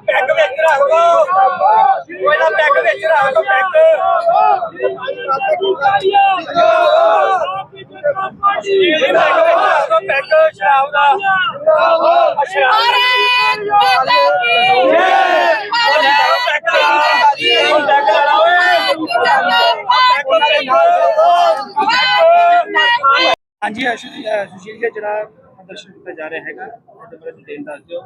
Peg ਵਿੱਚ ਰੱਖ ਲੋ ਪਹਿਲਾਂ ਪੈਗ ਵਿੱਚ ਰੱਖ ਲੋ ਪੈਗ ਜਿਹੜੀ ਪੈਗ ਵਿੱਚ ਰੱਖ ਲੋ ਪੈਗ ਸ਼ਰਾਬ ਦਾ ਸ਼ਰਾਬ ਹਾਂਜੀ ਸੁਸ਼ੀਲ ਜੀ ਜਿਹੜਾ ਪ੍ਰਦਰਸ਼ਨ ਕੀਤਾ ਜਾ ਰਿਹਾ ਹੈਗਾ ਉਹਦੇ ਬਾਰੇ ਡਿਟੇਲ ਦੱਸ ਦਿਓ।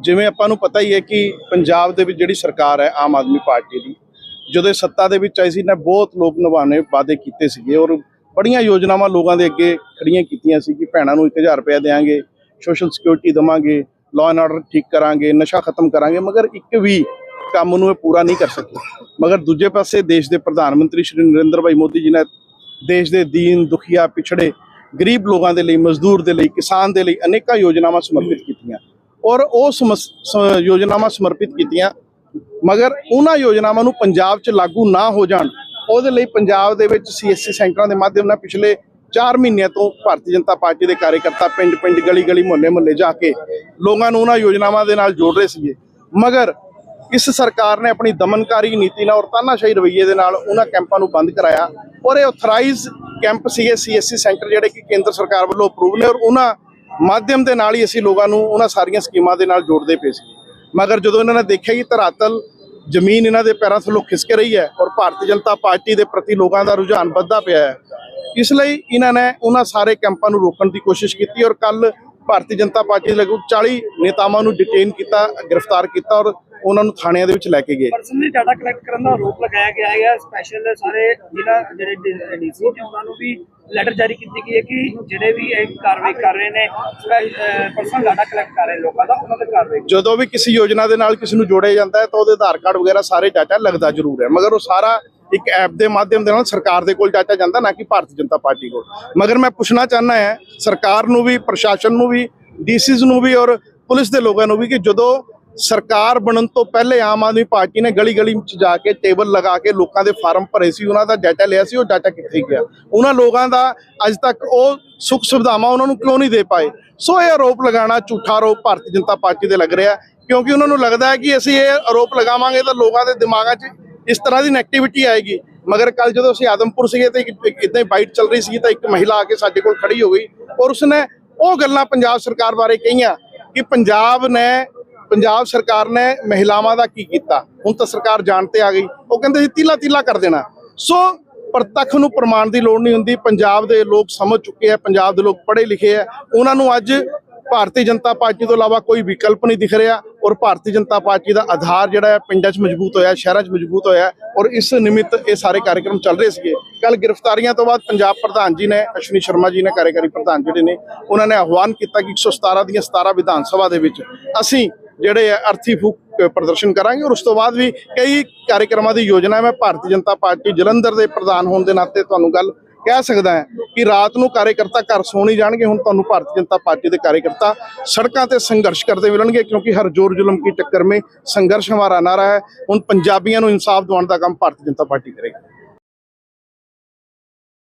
ਜਿਵੇਂ ਆਪਾਂ ਨੂੰ ਪਤਾ ਹੀ ਹੈ ਕਿ ਪੰਜਾਬ ਦੇ ਵਿੱਚ ਜਿਹੜੀ ਸਰਕਾਰ ਹੈ, ਆਮ ਆਦਮੀ ਪਾਰਟੀ ਦੀ, ਜਦੋਂ ਸੱਤਾ ਦੇ ਵਿੱਚ ਆਈ ਸੀ ਨਾ ਬਹੁਤ ਲੋਕ ਨਿਭਾਉਣੇ ਵਾਅਦੇ ਕੀਤੇ ਸੀਗੇ ਔਰ ਬੜੀਆਂ ਯੋਜਨਾਵਾਂ ਲੋਕਾਂ ਦੇ ਅੱਗੇ ਖੜੀਆਂ ਕੀਤੀਆਂ ਸੀ ਕਿ ਭੈਣਾਂ ਨੂੰ 1000 ਰੁਪਏ ਦੇਵਾਂਗੇ ਸੋਸ਼ਲ ਸਿਕਿਉਰਿਟੀ ਦੇਵਾਂਗੇ ਲਾਅ ਐਂਡ ਆਰਡਰ ਠੀਕ ਕਰਾਂਗੇ, ਨਸ਼ਾ ਖਤਮ ਕਰਾਂਗੇ, ਮਗਰ ਇੱਕ ਵੀ ਕੰਮ ਨੂੰ ਇਹ ਪੂਰਾ ਨਹੀਂ ਕਰ ਸਕੇ। ਮਗਰ ਦੂਜੇ ਪਾਸੇ ਦੇਸ਼ ਦੇ ਪ੍ਰਧਾਨ ਮੰਤਰੀ ਸ਼੍ਰੀ ਨਰਿੰਦਰ ਭਾਈ ਮੋਦੀ ਜੀ ਨੇ ਦੇਸ਼ ਦੇ ਦੀਨ ਦੁਖੀਆ ਪਿਛੜੇ ਗਰੀਬ ਲੋਕਾਂ ਦੇ ਲਈ, ਮਜ਼ਦੂਰ ਦੇ ਲਈ, ਕਿਸਾਨ ਦੇ ਲਈ ਅਨੇਕਾਂ ਯੋਜਨਾਵਾਂ ਸਮਰਪਿਤ ਕੀਤੀਆਂ। ਔਰ ਉਹ ਸਮਸ- ਯੋਜਨਾਵਾਂ ਸਮਰਪਿਤ ਕੀਤੀਆਂ, ਮਗਰ ਉਹਨਾਂ ਯੋਜਨਾਵਾਂ ਨੂੰ ਪੰਜਾਬ 'ਚ ਲਾਗੂ ਨਾ ਹੋ ਜਾਣ, ਉਹਦੇ ਲਈ ਪੰਜਾਬ ਦੇ ਵਿੱਚ ਸੀਐਸਸੀ ਸੈਂਟਰਾਂ ਦੇ ਮਾਧਿਅਮ ਨਾਲ ਪਿਛਲੇ 4 ਮਹੀਨਿਆਂ ਤੋਂ ਭਾਰਤੀ ਜਨਤਾ ਪਾਰਟੀ ਦੇ ਕਾਰਜਕਰਤਾ ਪਿੰਡ-ਪਿੰਡ, ਗਲੀ-ਗਲੀ, ਮੁਹੱਲੇ-ਮੁਹੱਲੇ ਜਾ ਕੇ ਲੋਕਾਂ ਨੂੰ ਉਹਨਾਂ ਯੋਜਨਾਵਾਂ ਦੇ ਨਾਲ ਜੋੜ ਰਹੇ ਸੀਗੇ। ਮਗਰ ਇਸ ਸਰਕਾਰ ਨੇ ਆਪਣੀ ਦਮਨਕਾਰੀ ਨੀਤੀ ਨਾਲ ਔਰ ਤਾਨਾਸ਼ਾਹੀ ਰਵੱਈਏ ਦੇ ਨਾਲ ਉਹਨਾਂ ਕੈਂਪਾਂ ਨੂੰ ਬੰਦ ਕਰਾਇਆ ਔਰ ਇਹ ਆਥਰਾਈਜ਼ ਕੈਂਪ ਸੀਗੇ ਸੀਐਸਸੀ ਸੈਂਟਰ ਜਿਹੜੇ ਕਿ ਕੇਂਦਰ ਸਰਕਾਰ ਵੱਲੋਂ ਅਪਰੂਵ ਨੇ ਔਰ ਉਹਨਾਂ ਮਾਧਿਅਮ ਦੇ ਨਾਲ ਹੀ ਅਸੀਂ ਲੋਕਾਂ ਨੂੰ ਉਹਨਾਂ ਸਾਰੀਆਂ ਸਕੀਮਾਂ ਦੇ ਨਾਲ ਜੋੜਦੇ ਪਏ ਸੀ। ਮਗਰ ਜਦੋਂ ਇਹਨਾਂ ਨੇ ਦੇਖਿਆ ਕਿ ਧਰਾਤਲ ਜ਼ਮੀਨ ਇਹਨਾਂ ਦੇ ਪੈਰਾਂ ਥੱਲੋਂ ਖਿਸਕ ਰਹੀ ਹੈ ਔਰ ਭਾਰਤੀ ਜਨਤਾ ਪਾਰਟੀ ਦੇ ਪ੍ਰਤੀ ਲੋਕਾਂ ਦਾ ਰੁਝਾਨ ਵੱਧਦਾ ਪਿਆ ਹੈ, ਇਸ ਲਈ ਇਹਨਾਂ ਨੇ ਉਹਨਾਂ ਸਾਰੇ ਕੈਂਪਾਂ ਨੂੰ ਰੋਕਣ ਦੀ ਕੋਸ਼ਿਸ਼ ਕੀਤੀ ਔਰ ਕੱਲ ਭਾਰਤੀ ਜਨਤਾ ਪਾਰਟੀ ਦੇ ਲਗਭਗ 40 ਨੇਤਾਵਾਂ ਨੂੰ ਡਿਟੇਨ ਕੀਤਾ ਗ੍ਰਿਫਤਾਰ ਕੀਤਾ ਔਰ ਉਹਨਾਂ ਨੂੰ ਥਾਣਿਆਂ ਦੇ ਵਿੱਚ ਲੈ ਕੇ ਗਏ। ਪਰਸਨਲੀ ਡਾਟਾ ਕਲੈਕਟ ਕਰਨ ਦਾ ਆਰੋਪ ਲਗਾਇਆ ਗਿਆ ਹੈਗਾ। ਸਪੈਸ਼ਲ ਸਾਰੇ ਜ਼ਿਲ੍ਹਾ ਜਿਹੜੇ ਡੀਸੀ ਨੇ ਉਹਨਾਂ ਨੂੰ ਵੀ ਲੈਟਰ ਜਾਰੀ ਕੀਤੀ ਗਈ ਹੈ ਕਿ ਜਿਹੜੇ ਵੀ ਇਹ ਕਾਰਵਾਈ ਕਰ ਰਹੇ ਨੇ ਪਰਸਨਲ ਡਾਟਾ ਕਲੈਕਟ ਕਰ ਰਹੇ ਲੋਕਾਂ ਦਾ ਉਹਨਾਂ ਤੇ ਕਾਰਵਾਈ ਜਦੋਂ ਵੀ ਕਿਸੇ ਯੋਜਨਾ ਦੇ ਨਾਲ ਕਿਸੇ ਨੂੰ ਜੋੜਿਆ ਜਾਂਦਾ ਹੈ ਤਾਂ ਉਹਦੇ ਆਧਾਰ ਕਾਰਡ ਵਗੈਰਾ ਸਾਰੇ ਡਾਟਾ ਲੱਗਦਾ ਜ਼ਰੂਰ ਹੈ। ਮਗਰ ਉਹ ਸਾਰਾ ਇੱਕ ਐਪ ਦੇ ਮਾਧਿਅਮ ਦੇ ਨਾਲ ਸਰਕਾਰ ਦੇ ਕੋਲ ਡਾਟਾ ਜਾਂਦਾ ਨਾ ਕਿ ਭਾਰਤੀ ਜਨਤਾ ਪਾਰਟੀ ਕੋਲ। ਮਗਰ ਮੈਂ ਪੁੱਛਣਾ ਚਾਹਨਾ ਹੈ, ਸਰਕਾਰ ਨੂੰ ਵੀ, ਪ੍ਰਸ਼ਾਸਨ ਨੂੰ ਵੀ, ਡੀਸੀਜ਼ ਨੂੰ ਵੀ ਔਰ ਪੁਲਿਸ ਦੇ ਲੋਕਾਂ ਨੂੰ ਵੀ ਕਿ ਜਦੋਂ ਸਰਕਾਰ ਬਣਨ ਤੋਂ ਪਹਿਲੇ ਆਮ ਆਦਮੀ ਪਾਰਟੀ ਨੇ ਗਲੀ ਗਲੀ ਵਿੱਚ ਜਾ ਕੇ ਟੇਬਲ ਲਗਾ ਕੇ ਲੋਕਾਂ ਦੇ ਫਾਰਮ ਭਰੇ ਸੀ, ਉਹਨਾਂ ਦਾ ਡਾਟਾ ਲਿਆ ਸੀ, ਉਹ ਡਾਟਾ ਕਿੱਥੇ ਗਿਆ? ਉਹਨਾਂ ਲੋਕਾਂ ਦਾ ਅੱਜ ਤੱਕ ਉਹ ਸੁੱਖ ਸੁਵਿਧਾਵਾਂ ਉਹਨਾਂ ਨੂੰ ਕਿਉਂ ਨਹੀਂ ਦੇ ਪਾਏ? ਸੋ ਇਹ ਆਰੋਪ ਲਗਾਉਣਾ ਝੂਠਾ ਆਰੋਪ ਭਾਰਤੀ ਜਨਤਾ ਪਾਰਟੀ ਦੇ ਲੱਗ ਰਿਹਾ, ਕਿਉਂਕਿ ਉਹਨਾਂ ਨੂੰ ਲੱਗਦਾ ਹੈ ਕਿ ਅਸੀਂ ਇਹ ਆਰੋਪ ਲਗਾਵਾਂਗੇ ਤਾਂ ਲੋਕਾਂ ਦੇ ਦਿਮਾਗਾਂ 'ਚ ਇਸ ਤਰ੍ਹਾਂ ਦੀ ਨੈਗੇਟਿਵਿਟੀ ਆਏਗੀ। ਮਗਰ ਕੱਲ ਜਦੋਂ ਅਸੀਂ ਆਦਮਪੁਰ ਸੀਗੇ ਤੇ ਇਦਾਂ ਹੀ ਬਾਈਟ ਚੱਲ ਰਹੀ ਸੀ ਤਾਂ ਇੱਕ ਮਹਿਲਾ ਆ ਕੇ ਸਾਡੇ ਕੋਲ ਖੜੀ ਹੋ ਗਈ ਔਰ ਉਸਨੇ ਉਹ ਗੱਲਾਂ ਪੰਜਾਬ ਸਰਕਾਰ ਬਾਰੇ ਕਹੀਆਂ ਕਿ ਪੰਜਾਬ ਨੇ ਪੰਜਾਬ ਸਰਕਾਰ ਨੇ ਮਹਿਲਾਵਾਂ ਦਾ ਕੀ ਕੀਤਾ? ਹੁਣ ਤਾਂ ਸਰਕਾਰ ਜਾਣ ਤੇ ਆ ਗਈ। ਉਹ ਕਹਿੰਦੇ ਸੀ, ਤੀਲਾ ਤੀਲਾ ਕਰ ਦੇਣਾ। ਸੋ ਪ੍ਰਤੱਖ ਨੂੰ ਪ੍ਰਮਾਣ ਦੀ ਲੋੜ ਨਹੀਂ ਹੁੰਦੀ। ਪੰਜਾਬ ਦੇ ਲੋਕ ਸਮਝ ਚੁੱਕੇ ਆ, ਪੰਜਾਬ ਦੇ ਲੋਕ ਪੜ੍ਹੇ ਲਿਖੇ ਆ। ਉਹਨਾਂ ਨੂੰ ਅੱਜ ਭਾਰਤੀ ਜਨਤਾ ਪਾਰਟੀ ਤੋਂ ਇਲਾਵਾ ਕੋਈ ਵਿਕਲਪ ਨਹੀਂ ਦਿਖ ਰਿਹਾ ਔਰ ਭਾਰਤੀ ਜਨਤਾ ਪਾਰਟੀ ਦਾ ਆਧਾਰ ਜਿਹੜਾ ਹੈ ਪਿੰਡਾਂ 'ਚ ਮਜ਼ਬੂਤ ਹੋਇਆ, ਸ਼ਹਿਰਾਂ 'ਚ ਮਜ਼ਬੂਤ ਹੋਇਆ ਔਰ ਇਸ ਨਿਮਿਤ ਇਹ ਸਾਰੇ ਕਾਰਜਕ੍ਰਮ ਚੱਲ ਰਹੇ ਸੀਗੇ ਕੱਲ ਗ੍ਰਿਫਤਾਰੀਆਂ ਤੋਂ ਬਾਅਦ ਪੰਜਾਬ ਪ੍ਰਧਾਨ ਜੀ ਨੇ, ਅਸ਼ਵਨੀ ਸ਼ਰਮਾ ਜੀ ਨੇ, ਕਾਰਜਕਾਰੀ ਪ੍ਰਧਾਨ ਜਿਹੜੇ ਨੇ, ਉਹਨਾਂ ਨੇ ਆਹਵਾਨ ਕੀਤਾ ਕਿ 117 ਦੀਆਂ 17 ਵਿਧਾਨ ਸਭਾ ਦੇ ਵਿੱਚ ਅਸੀਂ ਜਿਹੜੇ ਹੈ ਅਰਥੀ ਫੂਕ ਪ੍ਰਦਰਸ਼ਨ ਕਰਾਂਗੇ ਔਰ ਉਸ ਤੋਂ ਬਾਅਦ ਵੀ ਕਈ ਕਾਰਜਕ੍ਰਮਾਂ ਦੀ ਯੋਜਨਾ ਹੈ। ਮੈਂ ਭਾਰਤੀ ਜਨਤਾ ਪਾਰਟੀ ਜਲੰਧਰ ਦੇ ਪ੍ਰਧਾਨ ਹੋਣ ਦੇ ਨਾਤੇ ਤੁਹਾਨੂੰ ਗੱਲ ਕਹਿ ਸਕਦਾ ਹੈ ਕਿ ਰਾਤ ਨੂੰ ਕਾਰਜਕਰਤਾ ਘਰ ਸੌ ਨਹੀਂ ਜਾਣਗੇ, ਹੁਣ ਤੁਹਾਨੂੰ ਭਾਰਤੀ ਜਨਤਾ ਪਾਰਟੀ ਦੇ ਕਾਰਜਕਰਤਾ ਸੜਕਾਂ ਤੇ ਸੰਘਰਸ਼ ਕਰਦੇ ਮਿਲਣਗੇ ਕਿਉਂਕਿ ਹਰ ਜ਼ੋਰ ਜ਼ੁਲਮ ਕੀ ਟੱਕਰ ਮੇ ਸੰਘਰਸ਼ ਹਮਾਰਾ ਨਾਰਾ ਹੈ, ਹੁਣ ਪੰਜਾਬੀਆਂ ਨੂੰ ਇਨਸਾਫ ਦਿਵਾਉਣ ਦਾ ਕੰਮ ਭਾਰਤੀ ਜਨਤਾ ਪਾਰਟੀ ਕਰੇਗੀ।